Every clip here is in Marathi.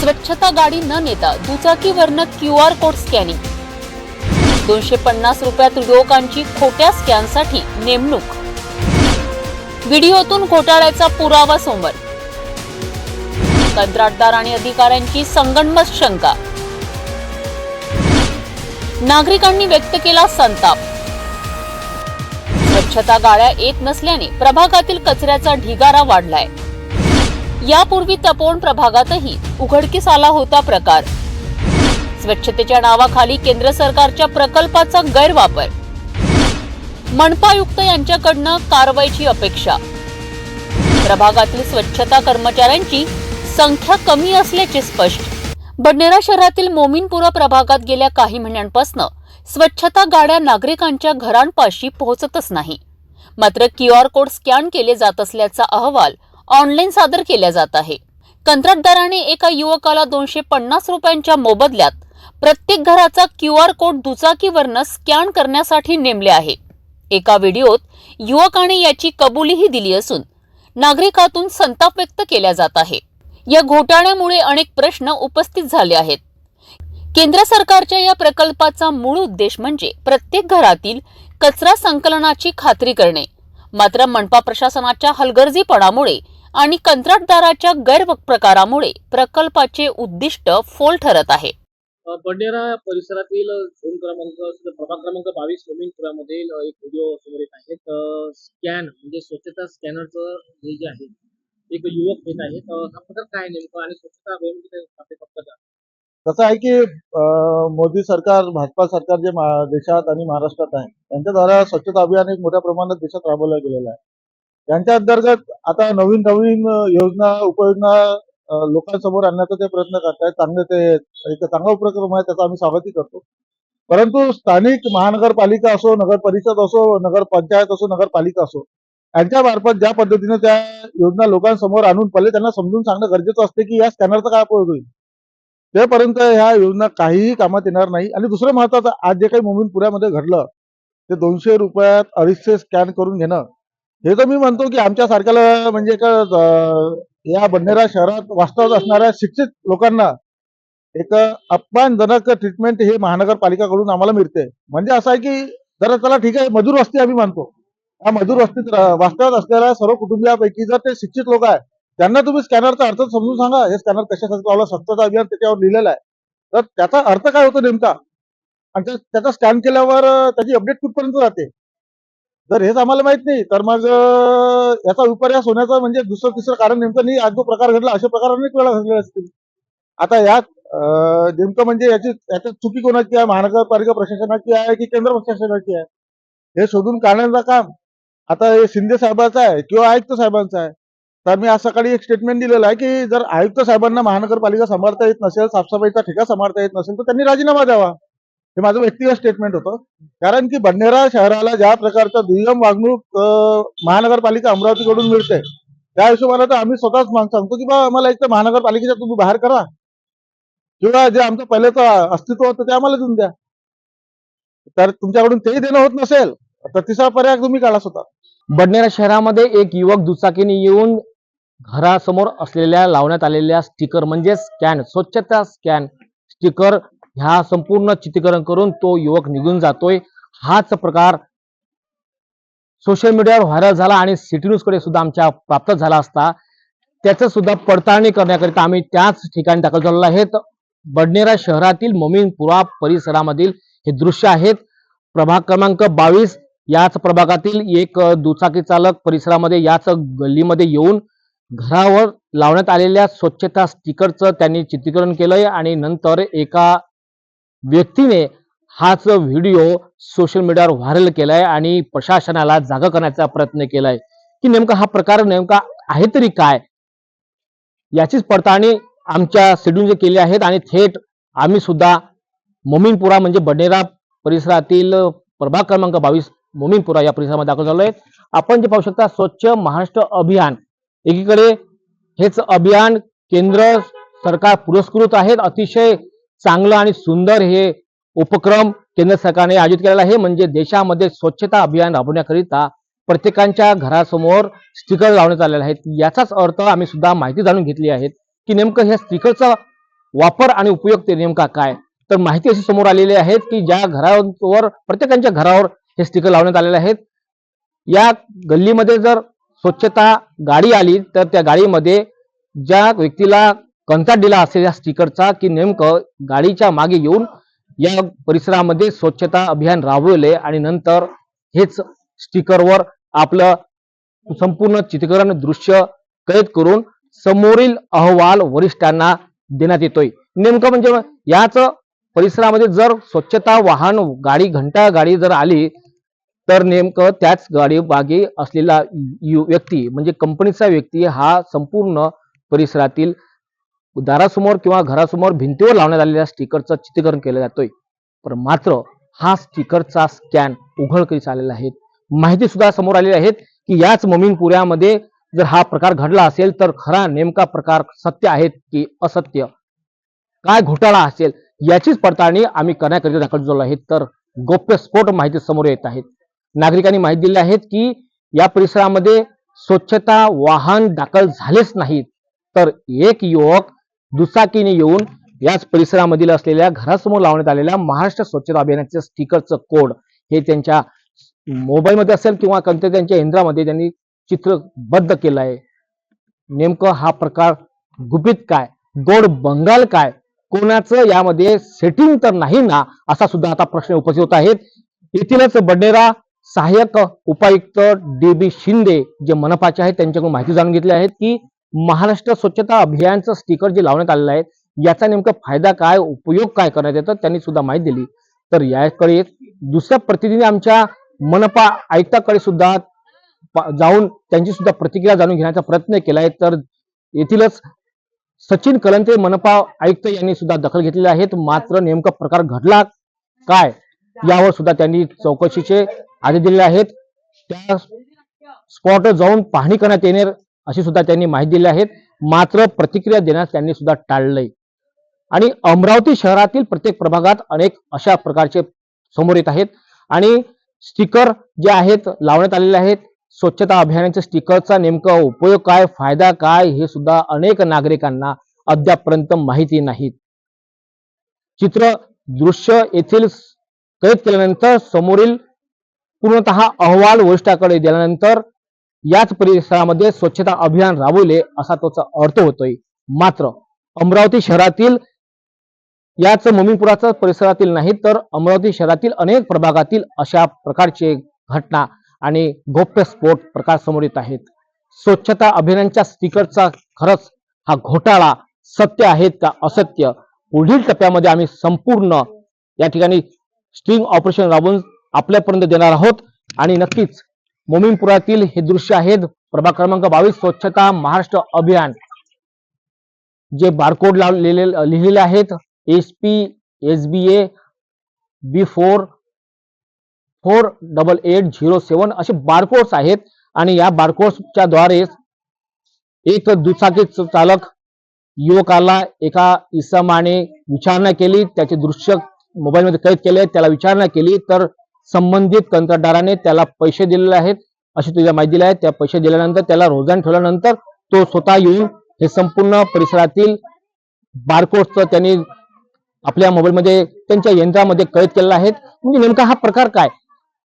स्वच्छता गाडी न नेता दुचाकीवरनं क्यू आर कोड स्कॅनिंग. दोनशे पन्नास रुपयात युवकांची खोट्या स्कॅनसाठी नेमणूक. व्हिडिओतून घोटाळ्याचा पुरावा समोर कंत्राटदार आणि अधिकाऱ्यांची संगणमत शंका. नागरिकांनी व्यक्त केला संताप. स्वच्छता गाड्या येत नसल्याने प्रभागातील कचऱ्याचा ढिगारा वाढलाय. यापूर्वी तपोवन प्रभागातही उघडकीस आला होता प्रकार. स्वच्छतेच्या नावाखाली केंद्र सरकारच्या प्रकल्पाचा गैरवापर. मनपायुक्त यांच्याकडनं कारवाईची अपेक्षा. प्रभागातील स्वच्छता कर्मचाऱ्यांची संख्या कमी असल्याचे स्पष्ट. बडनेरा शहरातील मोमीनपुरा प्रभागात गेल्या काही महिन्यांपासून स्वच्छता गाड्या नागरिकांच्या घरांपाशी पोहोचतच नाही. मात्र क्यू आर कोड स्कॅन केले जात असल्याचा अहवाल ऑनलाईन सादर केल्या जात आहे. कंत्राटदाराने एका युवकाला दोनशे पन्नास रुपयांच्या मोबदल्यात प्रत्येक घराचा क्यू आर कोड दुचाकीवरनं स्कॅन करण्यासाठी नेमले आहे. एका व्हिडिओत युवकाने याची कबुलीही दिली असून नागरिकातून संताप व्यक्त केला जात आहे. या घोटाळ्यामुळे अनेक प्रश्न उपस्थित झाले आहेत. केंद्र सरकारच्या या प्रकल्पाचा मूळ उद्देश म्हणजे प्रत्येक घरातील कचरा संकलनाची खात्री करणे. मात्र मनपा प्रशासनाच्या हलगर्जीपणामुळे आणि कंत्राटदाराच्या गैरप्रकारामुळे प्रकल्पाचे उद्दिष्ट फोल ठरत आहे. अ, बडनेरा परिसरातील झोन क्रमांक प्रभाग क्रमांक बावीस मोमीनपुरामधील अ, एक व्हिडिओ समोर येत आहे स्कॅन म्हणजे स्वच्छता स्कॅनरचं हे जे आहे एक युवक येत आहेत. अ, हा प्रकार काय नेमका आणि स्वच्छता अभियान म्हणजे काय? कसं आहे की मोदी सरकार भाजपा सरकार जे देशात आणि महाराष्ट्रात आहे त्यांच्याद्वारा स्वच्छता अभियान एक मोठ्या प्रमाणात देशात राबवलं गेलेलं आहे. त्यांच्या अंतर्गत आता नवीन नवीन योजना उपयोजना लोकांसमोर आणण्याचा ते प्रयत्न करतायत चांगले ते एक चांगला उपक्रम आहे त्याचा आम्ही स्वागतही करतो. परंतु स्थानिक महानगरपालिका असो नगर परिषद असो नगर पंचायत असो नगरपालिका असो यांच्या मार्फत ज्या पद्धतीने त्या योजना लोकांसमोर आणून पहिले त्यांना समजून सांगणं गरजेचं असते की या स्कॅनरचा काय उपयोग होईल. तेपर्यंत ह्या योजना काहीही कामात येणार नाही. आणि दुसरं महत्वाचं आज जे काही मोमीन पुण्यामध्ये घडलं ते दोनशे रुपयात अडीचशे स्कॅन करून घेणं हे तर मी म्हणतो की आमच्या सारख्याला म्हणजे का या बंडेरा शहरात वास्तवत असणाऱ्या शिक्षित लोकांना एक अपमानजनक ट्रीटमेंट हे महानगरपालिकाकडून आम्हाला मिळते. म्हणजे असं आहे की जर त्याला ठीक आहे मजूर वस्ती आम्ही मानतो. या मजूर वस्तीत वास्तव्यात असलेल्या सर्व कुटुंबियापैकी जर ते शिक्षित लोक आहेत त्यांना तुम्ही स्कॅनरचा अर्थ समजून सांगा. हे स्कॅनर कशासाठी लावला? स्वच्छता अभियान त्याच्यावर लिहिलेलं आहे. तर त्याचा अर्थ काय होतो नेमका? आणि त्याचा स्कॅन केल्यावर त्याची अपडेट कुठपर्यंत जाते? जर हेच आम्हाला माहीत नाही. तर मग याचा विपर्यास होण्याचं म्हणजे दुसरं तिसरं कारण नेमकं नाही आज जो प्रकार घडला अशा प्रकार अनेक वेळा घडले असतील. आता यात नेमकं म्हणजे याची याच्यात चुकी कोणाची आहे? महानगरपालिका प्रशासनाची आहे की केंद्र प्रशासनाची आहे? हे शोधून काढण्याचं काम आता हे शिंदे साहेबांचं आहे किंवा आयुक्त साहेबांचं आहे. तर मी आज सकाळी एक स्टेटमेंट दिलेलं आहे की जर आयुक्त साहेबांना महानगरपालिका सांभाळता येत नसेल साफसफाईचा ठेका सांभाळता येत नसेल तर त्यांनी राजीनामा द्यावा. हे माझं व्यक्तिगत स्टेटमेंट होतं. कारण की बंडेरा शहराला ज्या प्रकारचा दुय्यम वागणूक महानगरपालिका अमरावतीकडून मिळते त्या हिशोबाने तर आम्ही स्वतःच माग सांगतो की बा आम्हाला एक तर महानगरपालिकेच्या तुम्ही बाहेर करा. किंवा जे आमचं पहिलेचं अस्तित्व होतं ते आम्हाला देऊन द्या. तर तुमच्याकडून तेही देणं होत नसेल तर तिसरा पर्याय तुम्ही काढा स्वतः. बडनेरा शहरामध्ये एक युवक दुचाकीने येऊन घरासमोर असलेल्या लावण्यात आलेल्या स्टिकर म्हणजे स्कॅन स्वच्छता स्कॅन स्टिकर ह्या संपूर्ण चित्रीकरण करून तो युवक निघून जातोय. हाच प्रकार सोशल मीडियावर व्हायरल झाला आणि सिटी न्यूजकडे सुद्धा आमच्या प्राप्त झाला असता. त्याचं सुद्धा पडताळणी करण्याकरिता आम्ही त्याच ठिकाणी दाखल झालेलो आहेत. बडनेरा शहरातील मोमीनपुरा परिसरामधील हे दृश्य आहेत. प्रभाग क्रमांक बावीस याच प्रभागातील एक दुचाकी चालक परिसरामध्ये याच गल्लीमध्ये येऊन घरावर लावण्यात आलेल्या स्वच्छता स्टिकरचं त्यांनी चित्रीकरण केलंय आणि नंतर एका व्यक्तीने हाच व्हिडिओ सोशल मीडियावर व्हायरल केलाय आणि प्रशासनाला जागा करण्याचा प्रयत्न केलाय. की नेमका हा प्रकार नेमका आहे तरी काय? याचीच पडताळणी आमच्या शेड्यूलने केली आहेत आणि थेट आम्ही सुद्धा मोमीनपुरा म्हणजे बडनेरा परिसरातील प्रभाग क्रमांक बावीस मोमीनपुरा या परिसरामध्ये दाखल झालोय. आपण जे पाहू शकता स्वच्छ महाराष्ट्र अभियान. एकीकडे हेच अभियान केंद्र सरकार पुरस्कृत आहेत. अतिशय चांगलं आणि सुंदर हे उपक्रम केंद्र सरकारने आयोजित केलेला आहे. म्हणजे देशामध्ये स्वच्छता अभियान राबवण्याकरिता प्रत्येकांच्या घरासमोर स्टिकर लावण्यात आलेले आहेत. याचाच अर्थ आम्ही सुद्धा माहिती जाणून घेतली आहे की नेमकं ह्या स्टिकरचा वापर आणि उपयोग ते नेमका काय? तर माहिती अशी समोर आलेली आहेत की ज्या घरावर प्रत्येकाच्या घरावर हे स्टिकर लावण्यात आलेले आहेत. या गल्लीमध्ये जर स्वच्छता गाडी आली तर त्या गाडीमध्ये ज्या व्यक्तीला कंत्राट दिला असेल या स्टिकरचा की नेमकं गाडीच्या मागे येऊन या परिसरामध्ये स्वच्छता अभियान राबवले आणि नंतर हेच स्टिकरवर आपलं संपूर्ण चित्रीकरण दृश्य कैद करून समोरील अहवाल वरिष्ठांना देण्यात येतोय. नेमकं म्हणजे याच परिसरामध्ये जर स्वच्छता वाहन गाडी घंटा गाडी जर आली तर नेमकं त्याच गाडी मागे असलेला व्यक्ती म्हणजे कंपनीचा व्यक्ती हा संपूर्ण परिसरातील दारासमोर किंवा घरासमोर भिंतीवर लावण्यात आलेल्या स्टिकरचं चित्रीकरण केलं जातोय. पण मात्र हा स्टिकरचा स्कॅन उघडकीस आलेला आहे. माहिती सुद्धा समोर आलेली आहेत की याच मोमीनपुऱ्यामध्ये जर हा प्रकार घडला असेल तर खरा नेमका प्रकार सत्य आहेत की असत्य? काय घोटाळा असेल? याचीच पडताळणी आम्ही करण्याकरिता दाखल झालो आहे. तर गोप्यस्फोट माहिती समोर येत आहेत. नागरिकांनी माहिती दिली आहेत की या परिसरामध्ये स्वच्छता वाहन दाखल झालेच नाहीत. तर एक युवक दुचाकीने येऊन याच परिसरामधील असलेल्या घरासमोर लावण्यात आलेल्या महाराष्ट्र स्वच्छता अभियानाचे स्टिकरचं कोड हे त्यांच्या मोबाईलमध्ये असेल किंवा कोणत्या त्यांच्या यंत्रामध्ये त्यांनी चित्रबद्ध केलं आहे. नेमकं हा प्रकार गुपित काय? गोड बंगाल काय? कोणाचं यामध्ये सेटिंग तर नाही ना? असा सुद्धा आता प्रश्न उपस्थित होत आहेत. येथीलच बडनेरा सहाय्यक उपायुक्त डी बी शिंदे जे मनपाचे आहेत त्यांच्याकडून माहिती जाणून घेतली आहेत की महाराष्ट्र स्वच्छता अभियानचं स्टिकर जे लावण्यात आलेलं आहे याचा नेमका फायदा काय उपयोग काय करण्यात येतं त्यांनी सुद्धा माहिती दिली. तर याकडे दुसऱ्या प्रतिनिधी आमच्या मनपा आयुक्ताकडे सुद्धा जाऊन त्यांची सुद्धा प्रतिक्रिया जाणून घेण्याचा प्रयत्न केलाय तर येथीलच सचिन कलंते मनपा आयुक्त यांनी सुद्धा दखल घेतलेली आहेत. मात्र नेमका प्रकार घडला काय यावर सुद्धा त्यांनी चौकशीचे आदेश दिलेले आहेत. त्या स्पॉटवर जाऊन पाहणी करण्यात येणार अशी सुद्धा त्यांनी माहिती दिली आहेत. मात्र प्रतिक्रिया देण्यास त्यांनी सुद्धा टाळलंय. आणि अमरावती शहरातील प्रत्येक प्रभागात अनेक अशा प्रकारचे समोर येत आहेत. आणि स्टिकर जे आहेत लावण्यात आलेले आहेत. स्वच्छता अभियानाच्या स्टिकरचा नेमका उपयोग काय फायदा काय हे सुद्धा अनेक नागरिकांना अद्यापर्यंत माहिती नाहीत. चित्र दृश्य येथील कैद केल्यानंतर समोरील पूर्णतः अहवाल वरिष्ठाकडे दिल्यानंतर याच परिसरामध्ये स्वच्छता अभियान राबवले असा त्याचा अर्थ होतोय. मात्र अमरावती शहरातील याच मोमीनपुराचा परिसरातील नाही तर अमरावती शहरातील अनेक प्रभागातील अशा प्रकारचे घटना आणि गौप्यस्फोट प्रकार समोर येत आहेत. स्वच्छता अभियानांच्या स्टिकरचा खरंच हा घोटाळा सत्य आहेत का असत्य पुढील टप्प्यामध्ये आम्ही संपूर्ण या ठिकाणी स्ट्रिंग ऑपरेशन राबवून आपल्यापर्यंत देणार आहोत. आणि नक्कीच मोमीनपुरातील हे दृश्य आहेत. प्रभाग क्रमांक बावीस स्वच्छता महाराष्ट्र अभियान. जे बारकोड लावलेले लिहिलेले आहेत. S P S B A B four four double eight zero seven असे बारकोड्स आहेत. आणि या बारकोड्सच्या द्वारे एक दुचाकी चालक युवकाला एका इसमाने विचारणा केली. त्याचे दृश्य मोबाईलमध्ये कैद केले. त्याला विचारणा केली. तर संबंधित कंत्राटदाराने त्याला पैसे दिलेले आहेत. अशी तुझ्या माहिती दिली आहे त्या पैसे दिल्यानंतर त्याला रोजान ठेवल्यानंतर तो स्वतः येऊन हे संपूर्ण परिसरातील बारकोड्सचं त्यांनी आपल्या मोबाईलमध्ये त्यांच्या यंत्रामध्ये कैद केलेला आहे. म्हणजे नेमका हा प्रकार काय?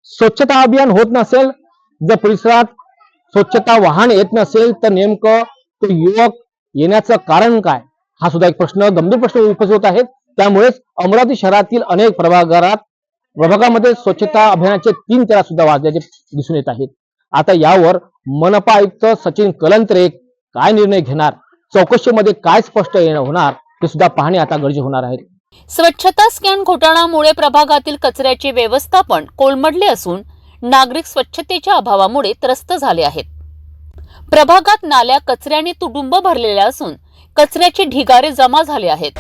स्वच्छता अभियान होत नसेल जर परिसरात स्वच्छता वाहन येत नसेल तर नेमकं तो युवक येण्याचं कारण काय? हा सुद्धा एक प्रश्न गंभीर प्रश्न उपस्थित होत आहेत. त्यामुळेच अमरावती शहरातील अनेक प्रभागात प्रभागामध्ये स्वच्छता अभियानाचे तीन तेरा सुद्धा वाजल्याचे दिसून येत आहेत. आता यावर मनपा आयुक्त सचिन कलंत्रे काय निर्णय घेणार? चौकशीमध्ये काय स्पष्ट येणं होणार? हे सुद्धा पाहणे आता गरजे होणार आहे. स्वच्छता स्कॅन घोटाळ्यामुळे प्रभागातील कचऱ्याचे व्यवस्थापन कोलमडले असून नागरिक स्वच्छतेच्या अभावामुळे त्रस्त झाले आहेत. प्रभागात नाल्या कचऱ्याने तुडुंब भरलेल्या असून कचऱ्याचे ढिगारे जमा झाले आहेत.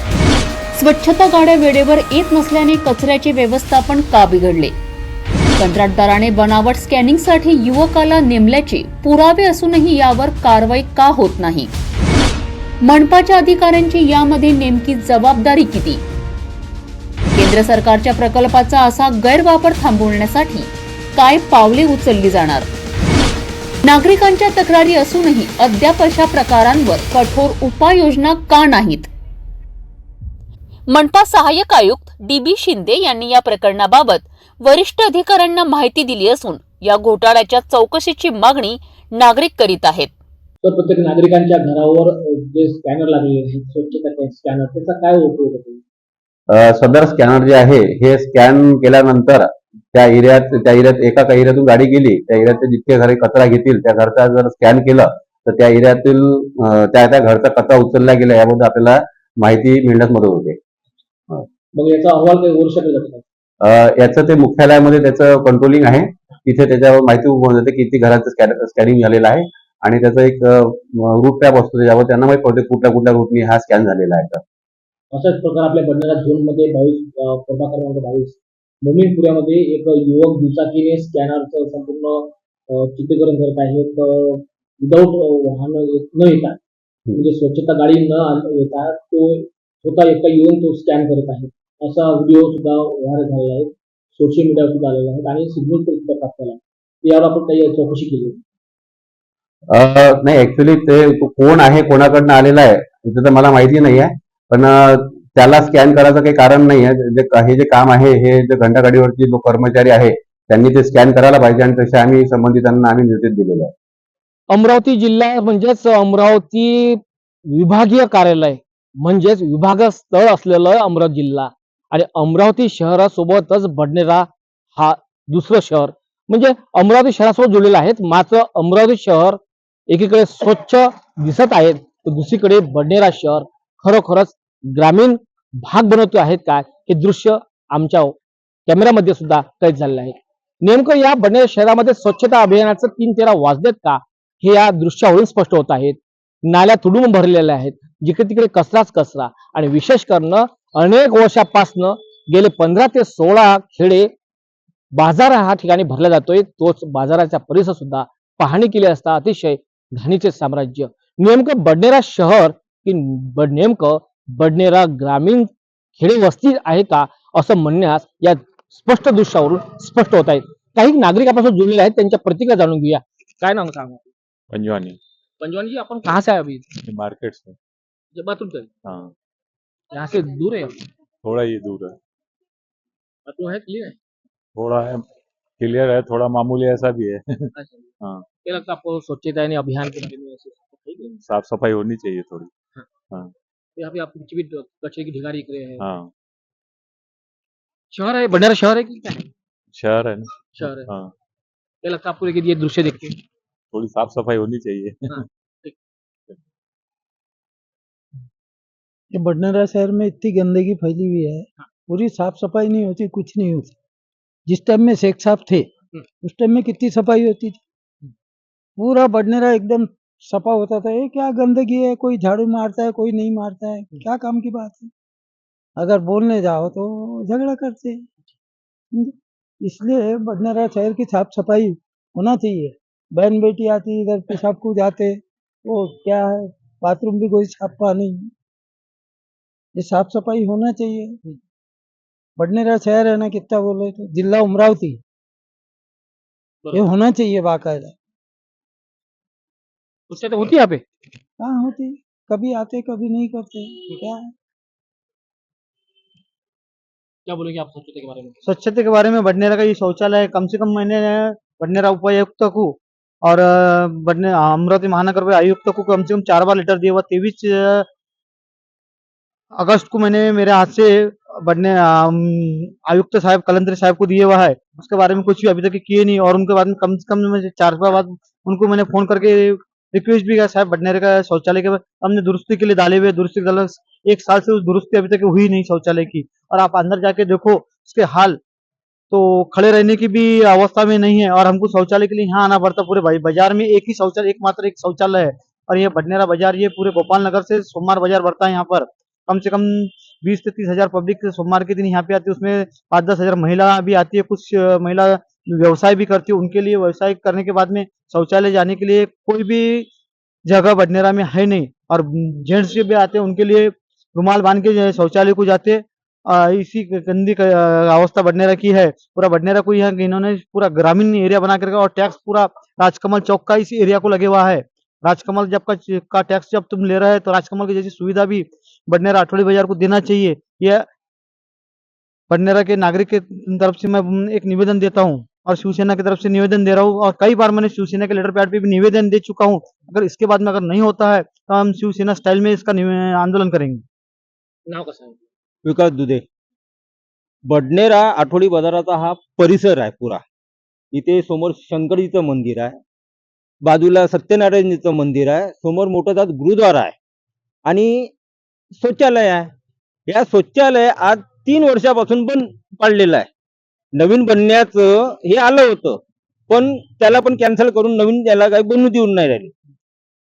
स्वच्छता गाड्या वेळेवर येत नसल्याने कचऱ्याचे व्यवस्थापन का बिघडले? कंत्राटदाराने बनावट स्कॅनिंगसाठी युवकाला नेमल्याचे पुरावे असूनही यावर कारवाई का होत नाही? मनपाच्या अधिकाऱ्यांची यामध्ये नेमकी जबाबदारी किती? केंद्र सरकारच्या प्रकल्पाचा असा गैरवापर थांबवण्यासाठी काय पावले उचलली जाणार? नागरिकांच्या तक्रारी असूनही अद्याप अशा प्रकारांवर कठोर उपाययोजना का नाहीत? मनपा सहाय्यक आयुक्त डी बी शिंदे यांनी या प्रकरणाबाबत वरिष्ठ अधिकाऱ्यांना माहिती दिली असून या घोटाळ्याच्या चौकशीची मागणी नागरिक करीत आहेत. तर प्रत्येक नागरिकांच्या घरावर जे स्कॅनर लागलेले आहेत स्वच्छता स्कॅनर त्याचा काय उपयोग सदर स्कॅनर जे आहे हे स्कॅन केल्यानंतर त्या एरियात त्या एरियात एका काही एरियातून गाडी गेली त्या एरियात जितके घरे कचरा घेतील त्या घरचा जर स्कॅन केलं तर त्या एरियातील त्या त्या घरचा कचरा उचलला गेला याबद्दल आपल्याला माहिती मिळण्यास मदत होते. मग याचा अहवाल काही का? अ, याचं ते मुख्यालयामध्ये त्याचं कंट्रोलिंग आहे. तिथे त्याच्यावर माहिती उपलब्ध होते किती घराचं स्कॅनिंग झालेलं आहे. आणि त्याचं एक रूट टॅप असतो त्याच्यावर. त्यांना माहिती पडते कुठल्या कुठल्या रूटनी हा स्कॅन झालेला आहे तर. असाच प्रकार आपल्या बंजारा झोनमध्ये बावीस प्रभाग क्रमांक बावीस. मोमीनपुऱ्यामध्ये एक युवक दुचाकीने स्कॅनरचं संपूर्ण चित्रीकरण करत आहेत विदाऊट वाहन येत- न येता म्हणजे स्वच्छता गाडी न येता तो स्वतः एकटा येऊन तो स्कॅन करत आहे. असा व्हिडिओ सुद्धा व्हायरल झालेला आहे. सोशल मीडियावर सुद्धा आलेला आहे आणि सिग्नल सुद्धा प्राप्त झाला आहे. यावर आपण काही चौकशी केली नाही ऍक्च्युली ते कोण आहे कोणाकडनं आलेला आहे त्याचं तर मला माहिती नाही आहे. पण त्याला स्कॅन करायचं काही कारण नाही आहे. जे हे जे काम आहे हे जे घंटागाडीवरचे जो कर्मचारी आहे त्यांनी ते स्कॅन करायला पाहिजे आणि तसे आम्ही संबंधितांना आम्ही निर्देश दिलेले आहे अमरावती जिल्हा म्हणजेच अमरावती विभागीय कार्यालय म्हणजेच विभाग स्थळ असलेलं अमरावती जिल्हा. आणि अमरावती शहरासोबतच बडनेरा हा दुसरं शहर. म्हणजे अमरावती शहरासोबत जोडलेलं आहे मात्र अमरावती शहर एकीकडे स्वच्छ दिसत आहेत तर दुसरीकडे बडनेरा शहर खरोखरच ग्रामीण भाग बनवतो आहेत काय? हे दृश्य आमच्या कॅमेऱ्यामध्ये सुद्धा कैद झालेलं आहे. नेमकं या बडनेरा शहरामध्ये स्वच्छता अभियानाचं तीन तेरा वाजलेत का? हे या दृश्यावरून स्पष्ट होत आहेत. नाल्या तुडूंब भरलेल्या आहेत. जिकडे तिकडे कचराच कचरा. आणि विशेष करणं अनेक वर्षापासनं गेले पंधरा ते सोळा खेडे बाजार हा ठिकाणी भरला जातोय. तोच बाजाराचा परिसर सुद्धा पाहणी केली असता अतिशय घाणीचे साम्राज्य. नेमकं बडनेरा शहर की नेमकं बडनेरा ग्रामीण खेडे वस्ती आहे का असं म्हणण्यास या स्पष्ट दृश्यावरून स्पष्ट होत आहेत काही नागरिक आपल्यासोबत जुळलेले आहेत त्यांच्या प्रतिक्रिया जाणून घेऊया. काय नाव सांगा? पंजवानी. पंजवानी जी अपन कहाँ से आए अभी? ये मार्केट से. हाँ. यहाँ से दूर है? थोड़ा ही दूर है। है क्लियर है थोड़ा है क्लियर है थोड़ा मामूली ऐसा भी है। अच्छा। हाँ। क्या लगता है आपको स्वच्छता यानी अभियान के है? साफ़ सफ़ाई होनी चाहिए थोड़ी। तो यहाँ पे आप कुछ भी कचरे की ढिगारी दिख रहे हैं। हाँ। शहर है? बंजारा शहर है कि क्या है? शहर है ना। शहर है। हाँ। क्या लगता है आपको लेकिन ये दृश्य देख के? थोड़ी साफ़ सफ़ाई होनी चाहिए। ये बडनेरा शहर में इतनी गंदगी फैली हुई है पूरी साफ़ सफ़ाई नहीं होती कुछ नहीं होती। जिस टाइम में शेख साहब थे उस टाइम में कितनी सफ़ाई होती थी। पूरा बडनेरा एकदम सफ़ा होता था ये क्या गंदगी है कोई झाड़ू मारता है कोई नहीं मारता है क्या काम की बात है? अगर बोलने जाओ तो झगड़ा करते हैं। इसलिए बडनेरा शहर की साफ़ सफ़ाई होना चाहिए। बहन बेटी आती इधर पेशाब को जाते वो क्या है बाथरूम भी कोई साफ़ नहीं। है ये साफ़ सफ़ाई होना चाहिए। बडनेरा शहर है ना कितना बोले तो जिला उमरावती ये होना चाहिए बाकायदा। उससे तो होती है यहाँ पे? कहाँ होती कभी आते कभी नहीं करते। क्या? है क्या बोलेंगे आप स्वच्छता के बारे में? स्वच्छता के बारे में बडनेरा का ये शौचालय है। कम से कम मैंने बडनेरा उपायुक्त को और बडने अमरावती महानगर आयुक्त को कम से कम चार बार लेटर दिया हुआ। तेईस अगस्त को मैंने मेरे हाथ से अम, आयुक्त साहब कलंदरी साहब को दिए हुआ है। उसके बारे में कुछ भी अभी तक किए नहीं और उनके बाद में कम से कम चार बार बाद उनको मैंने फ़ोन करके रिक्वेस्ट भी किया साहब बडनेरे का शौचालय के हमने दुरुस्ती के लिए डाले हुए दुरुस्ती डाला एक साल से उस दुरुस्ती अभी तक हुई नहीं शौचालय की। और आप अंदर जाके देखो उसके हाल तो खड़े रहने की भी अवस्था में नहीं है और हमको शौचालय के लिए यहाँ आना पड़ता पूरे भाई बाज़ार में एक ही शौचालय एकमात्र एक शौचालय है। और ये बडनेरा बाज़ार ये पूरे गोपाल नगर से सोमवार बाज़ार बढ़ता है यहाँ पर। कम से कम बीस से तीस हज़ार पब्लिक सोमवार के दिन यहाँ पे आती है। उसमें पाँच दस हज़ार महिला भी आती है। कुछ महिला व्यवसाय भी करती है। उनके लिए व्यवसाय करने के बाद में शौचालय जाने के लिए कोई भी जगह बडनेरा में है नहीं। और जेंट्स भी आते हैं, उनके लिए रुमाल बाँध के शौचालय को जाते हैं। इसी गंदी अवस्था बडनेरा की है। पूरा बडनेरा को यहाँ इन्होंने पूरा ग्रामीण एरिया बना कर और टैक्स पूरा राजकमल चौक का इस एरिया को लगे हुआ है। राजकमल जब का का टैक्स जब तुम ले रहे हैं तो राजकमल की जैसी सुविधा भी बडनेरा आठवड़ी बाजार को देना चाहिए। ये बडनेरा के नागरिक के तरफ से मैं एक निवेदन देता हूँ और शिवसेना की तरफ से निवेदन दे रहा हूँ और कई बार मैंने शिवसेना के लेटर पैड पे भी निवेदन दे चुका हूँ। अगर इसके बाद में अगर नहीं होता है तो हम शिवसेना स्टाइल में इसका आंदोलन करेंगे। नाव कसं आहे विकास दुधे। बडनेरा आठवडी बाजाराचा हा परिसर आहे पुरा. इथे समोर शंकरजीचं मंदिर आहे. बाजूला सत्यनारायणजीचं मंदिर आहे. समोर मोठं जात गुरुद्वारा आहे. आणि शौचालय आहे. या शौचालय आज तीन वर्षापासून पण पाडलेलं आहे. नवीन बनण्याचं हे आलं होतं. पण त्याला पण कॅन्सल करून नवीन त्याला काही बनवू देऊन नाही राहिले.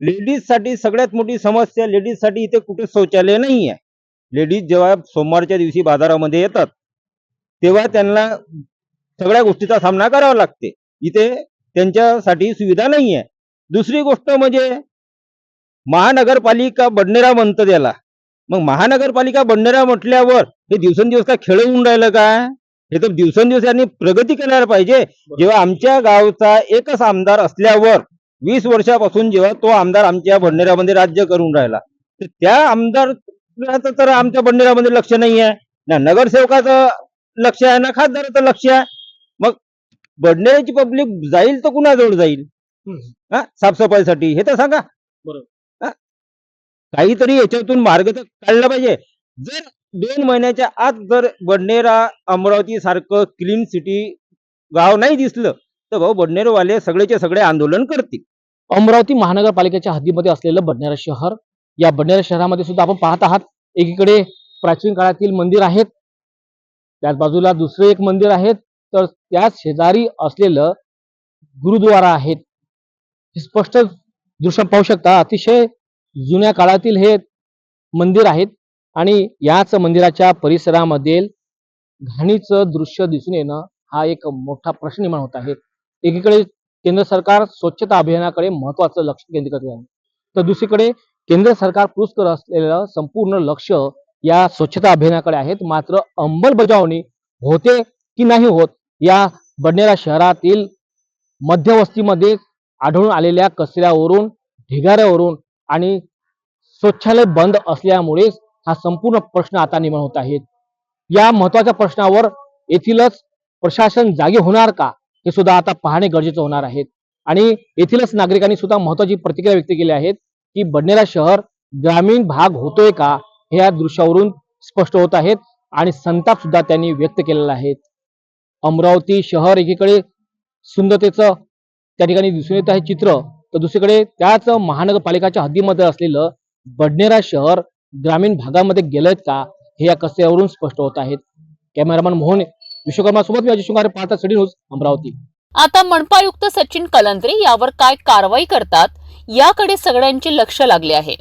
लेडीजसाठी सगळ्यात मोठी समस्या लेडीजसाठी इथे कुठे शौचालय नाही आहे लेडीज जेव्हा सोमवारच्या दिवशी बाजारामध्ये येतात तेव्हा त्यांना सगळ्या गोष्टीचा सामना करावा लागते. इथे त्यांच्यासाठी सुविधा नाही आहे दुसरी गोष्ट म्हणजे महानगरपालिका बडनेरा म्हणतं त्याला मग महानगरपालिका बडनेरा म्हटल्यावर हे दिवसेंदिवस काय खेळ होऊन राहिलं काय? हे तर दिवसेंदिवस यांनी प्रगती करायला पाहिजे. जेव्हा आमच्या गावचा एकच आमदार असल्यावर वीस वर्षापासून जेव्हा तो आमदार आमच्या बडनेरामध्ये राज्य करून राहिला तर त्या आमदाराचं तर आमच्या बडनेरामध्ये लक्ष नाही आहे. ना नगरसेवकाचं लक्ष आहे ना खासदाराचं लक्ष आहे. मग बडनेराची पब्लिक जाईल तर कुणाजवळ जाईल. हा? साफसफाईसाठी. हे तर सांगा. बरोबर. काहीतरी याच्यातून मार्ग तर काढला पाहिजे. जर दोन महिन्याच्या आत जर बडनेरा अमरावती सारखं क्लीन सिटी गाव नाही दिसलं तर भाऊ बडनेरवाले सगळेचे सगळे आंदोलन करतील. अमरावती महानगरपालिकेच्या हद्दीमध्ये असलेलं बडनेरा शहर या बडनेरा शहरामध्ये सुद्धा आपण पाहत आहात एकीकडे प्राचीन काळातील मंदिर आहेत त्याच बाजूला दुसरे एक मंदिर आहेत तर त्याच शेजारी असलेलं गुरुद्वारा आहेत. हे स्पष्ट दृश्य पाहू शकता अतिशय जुन्या काळातील हे मंदिर आहेत आणि याच मंदिराच्या परिसरामध्ये घाणीचं दृश्य दिसून येणं हा एक मोठा प्रश्न निर्माण होत आहे. एकीकडे केंद्र सरकार स्वच्छता अभियानाकडे महत्वाचं लक्ष केंद्रित करत आहे. तर दुसरीकडे केंद्र सरकार पुरुष असलेलं संपूर्ण लक्ष या स्वच्छता अभियानाकडे आहेत. मात्र अंमलबजावणी होते की नाही होत या बडनेरा शहरातील मध्यवस्तीमध्ये आढळून आलेल्या कचऱ्यावरून ढिगाऱ्यावरून आणि स्वच्छालय बंद असल्यामुळेच हा संपूर्ण प्रश्न आता निर्माण होत आहेत या महत्त्वाच्या प्रश्नावर येथीलच प्रशासन जागे होणार का हे सुद्धा आता पाहणे गरजेचं होणार आहे. आणि येथीलच नागरिकांनी सुद्धा महत्वाची प्रतिक्रिया व्यक्त केली आहेत की बडनेरा शहर ग्रामीण भाग होतोय का हे या दृश्यावरून स्पष्ट होत आहेत आणि संताप सुद्धा त्यांनी व्यक्त केलेला आहे. अमरावती शहर एकीकडे सुंदरतेचं त्या ठिकाणी दिसून येत आहे चित्र तर दुसरीकडे त्याच महानगरपालिकाच्या हद्दीमध्ये असलेलं बडनेरा शहर ग्रामीण भागामध्ये गेलंय का हे या कसेवरून स्पष्ट होत आहेत. कॅमेरामॅन मोहन विश्वकर्मा सोबत मी अजय पाहता सिटी न्यूज अमरावती. आता मनपायुक्त सचिन कलंत्रे यावर काय कारवाई करतात याकडे सगळ्यांचे लक्ष लागले आहे.